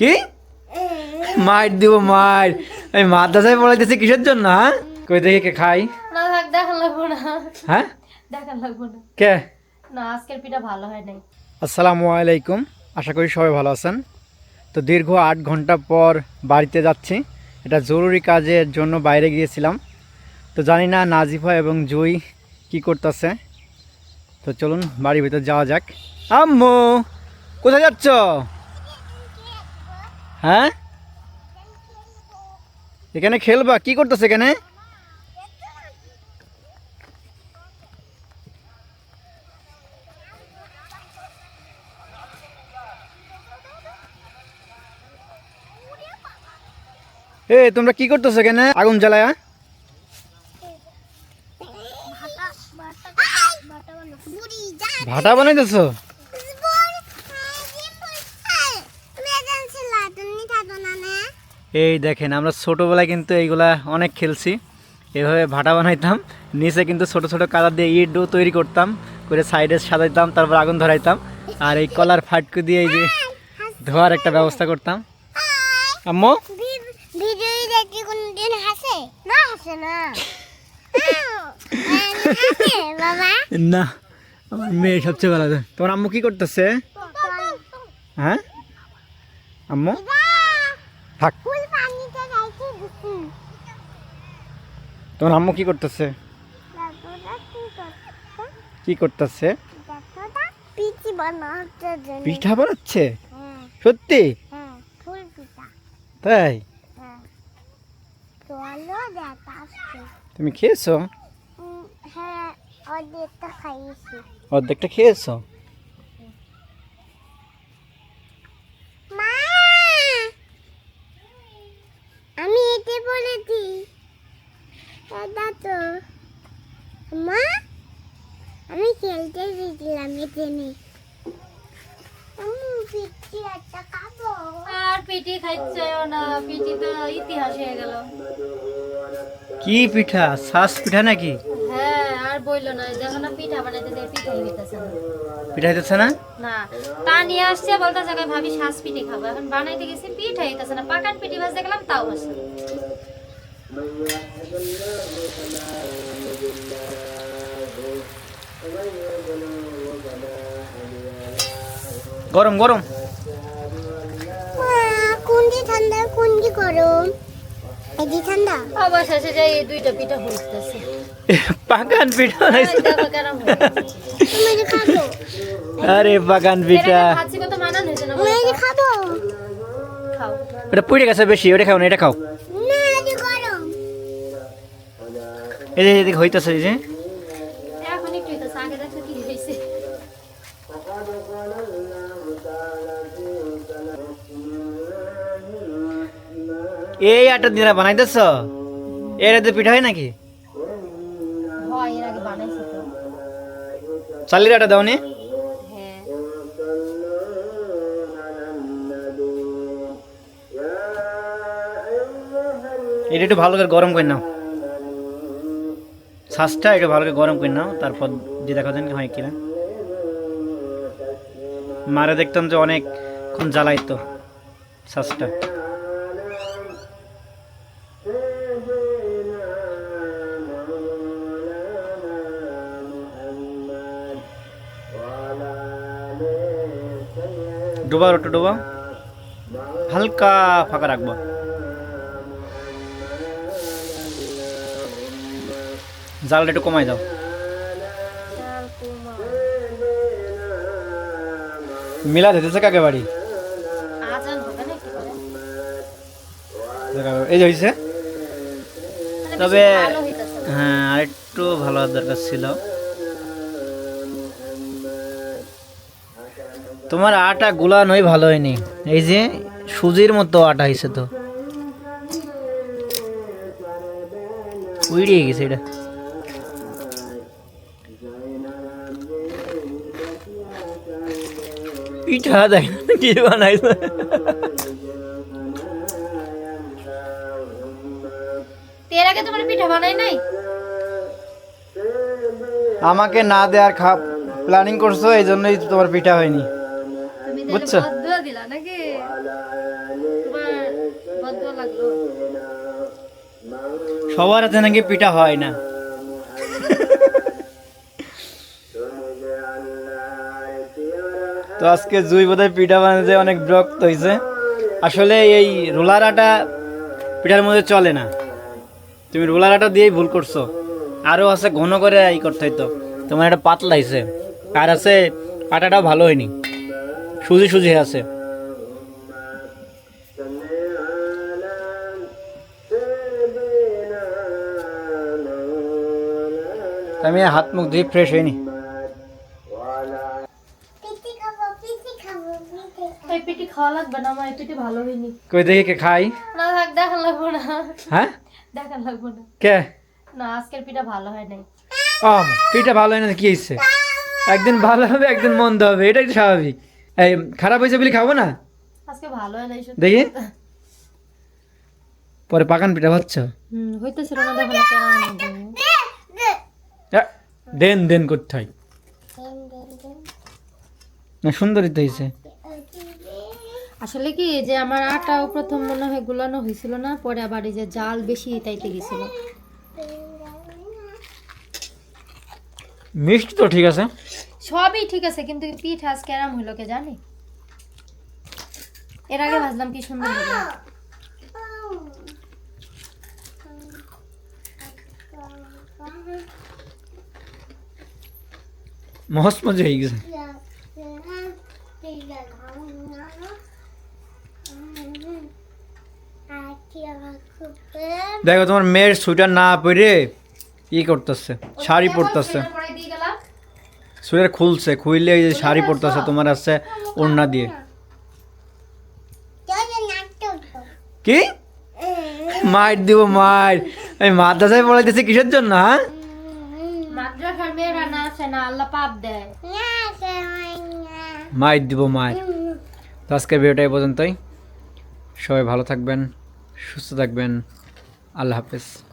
কি? মাইর দিব মাইর। আমি মাদ্রাসায় পড়াইতেছি কিসের জন্য হ্যাঁ? কই দেখি কে খাই? থাক লাগবো না। হ্যাঁ? দেখান লাগবো না। কে? না আজকের পিঠা ভালো হয় নাই। আসসালামু আলাইকুম। আশা করি সবাই ভালো আছেন। তো দীর্ঘ আট ঘণ্টা পর বাড়িতে যাচ্ছি। এটা জরুরি কাজের জন্য বাইরে গিয়েছিলাম। তো জানি না নাজিফা এবং জুই কি করতেছে। তো চলুন বাড়ির ভিতর যাওয়া যাক। আম্মু কোথায় যাচ্ছ? হ্যাঁ এখানে খেলবা কি করতেছে এখানে এ তোমরা কি করতেছো এখানে আগুন জ্বালায়া ভাটা বানাইতেছো এই দেখেন আমরা ছোটোবেলায় কিন্তু এইগুলা অনেক খেলছি। এভাবে ভাটা বানাইতাম নিচে কিন্তু ছোট ছোট কাদা দিয়ে ইট ডো তৈরি করতাম করে সাইডে সাজাইতাম তারপর আগুন ধরাইতাম। আর এই কলার ফাটকু দিয়ে এই যে ধোয়ার একটা ব্যবস্থা করতাম। আম্মু? না। আমার মেয়ে সবচেয়ে ভালো তোমার আম্মু কি করতেছে? হ্যাঁ? আম্মু? থাক। তোমার আম্মু কি করতেছে? কি করতেছে? পিঠা বানাচ্ছে হ্যাঁ। সত্যি? হ্যাঁ তাই? হ্যাঁ। তুমি খেয়েছো? হ্যাঁ অর্ধেকটা খেয়েছো মা আমি এতে বলেছি দাদা তো মা আমি খেলতে গেছিলাম খাব আর পিঠি খাইছেও না পিঠি তো ইতিহাস হয়ে গেল। কি পিঠা? শ্বাস পিঠা নাকি? হ্যাঁ আর বইলো না দেখো না পিঠা বানাইতে হইতেছে না। পিঠা হইতেছে না? না তা নিয়ে আসছে বলতে জায়গায় ভাবি শ্বাস পিঠে খাব। এখন বানাইতে গেছি পিঠা হইতেছে না পাকান পিঠি ভাজতে গেলাম তাও আসে না। গরম। গরম কোনটি ঠান্ডা কোনটি গরম? এটি ঠান্ডা? অবশেষে যাই এই দুইটা পিঠা হইতেছে। পাকান পিঠা। তুমি এটি খাব আরে পাকান পিঠা। এটাকে খাচ্ছি কত মানান হয়েছে না আমি বলো খাব খাও। ওটা পুড়ে গেছে বেশি ওটা খাও না এটা খাও। এই যে এদিকে হইতেছে এই যে। এই আটা দিনা বানাইতেছ? এর এতে পিঠা হয় নাকি? চালের আটা দাও নি হ্যাঁ। এটা একটু ভালো করে গরম করে নাও। শ্বাসটা একটু ভালো করে গরম করে নাও, তারপর দিয়ে দেখা দেন হয় কিনা। মারে দেখতাম যে অনেকক্ষণ জ্বালাইতো শ্বাসটা। ডোবা ওটা ডোবা। হালকা ফাঁকা রাখব। জালটা একটু কমাই দাও। মিলা দিতেছে কাকে বাড়ি? এই যে হয়েছে তবে। হ্যাঁ আর একটু ভালো দরকার ছিল। তোমার আটা গুলানোই ভালো হয়নি। এই যে সুজির মতো আটা হয়েছে তো। উড়িয়ে গেছে এটা। পিঠা দেখ কি বানাইছে? এর আগে তোমার পিঠা বানাই নাই? আমাকে না দেওয়ার খা প্ল্যানিং করছ এই জন্যই তো তোমার পিঠা হয়নি। বুঝছ? দিলা নাকি? তোমার বদুয়া লাগল। সবার হাতে নাকি পিঠা হয় না। তো আজকে জুই বোধহয় পিঠা বানাতে অনেক বিরক্ত হয়েছে আসলে এই রোলার আটা পিঠার মধ্যে চলে না। তুমি রোলার আটা দিয়েই ভুল করছ। আরও আছে ঘন করে এই করতে হইতো। তোমার এটা পাতলা হয়েছে আর আছে আটাটাও ভালো হয়নি। সুজি সুজি আছে। আমি হাত মুখ ধুয়ে ফ্রেশ হয়নি পিঠি খাব পিঠি খাব খাওয়া লাগবে না আমার ভালো হয়নি। কই দেখি কে খাই? না থাক লাগবো না। হ্যাঁ? লাগবো না। কে? না আজকের পিঠা ভালো হয় নাই। ও পিঠা ভালো হয় না কি হয়েছে একদিন ভালো হবে একদিন মন্দ হবে এটাই তো স্বাভাবিক। এই খারাপ হয়েছে বলে খাব না? আজকে ভালো হয় নাই দেখি। পরে পাকান পিঠা ভাবছ হুম হইতেছিল না দেখো না কেন দেন দেন করতে হয়। দেন দেন দেন। না সুন্দরই তো হয়েছে আসলে কি যে আমার আটাও প্রথম মনে হয় গুলানো হয়েছিল না পরে আবার এই যে জাল বেশি তাইতে গেছিল। মিষ্টি তো ঠিক আছে। সবই ঠিক আছে কিন্তু পিঠ আজ কেরাম হইল কে জানি? এর আগে ভাজলাম কি সুন্দর হবে মহস মজা হয়ে গেছে। দেখো তোমার মেয়ের সোয়েটার না পরে ই করতেছে শাড়ি পরতেছে। সোয়েটার খুলছে খুললে এই যে শাড়ি পরতেছে তোমার আছে ওড়না দিয়ে। কি? মার দিব মার এই মাদ্রাসায় পড়াইতেছে কিসের জন্য হ্যাঁ? মাদ্রাসার মেয়েরা না আসে না আল্লাহ পাপ দেয়। মার দিব মার তো আজকের ভিডিওটা এই পর্যন্তই। সবাই ভালো থাকবেন সুস্থ থাকবেন। আল্লাহ হাফেজ।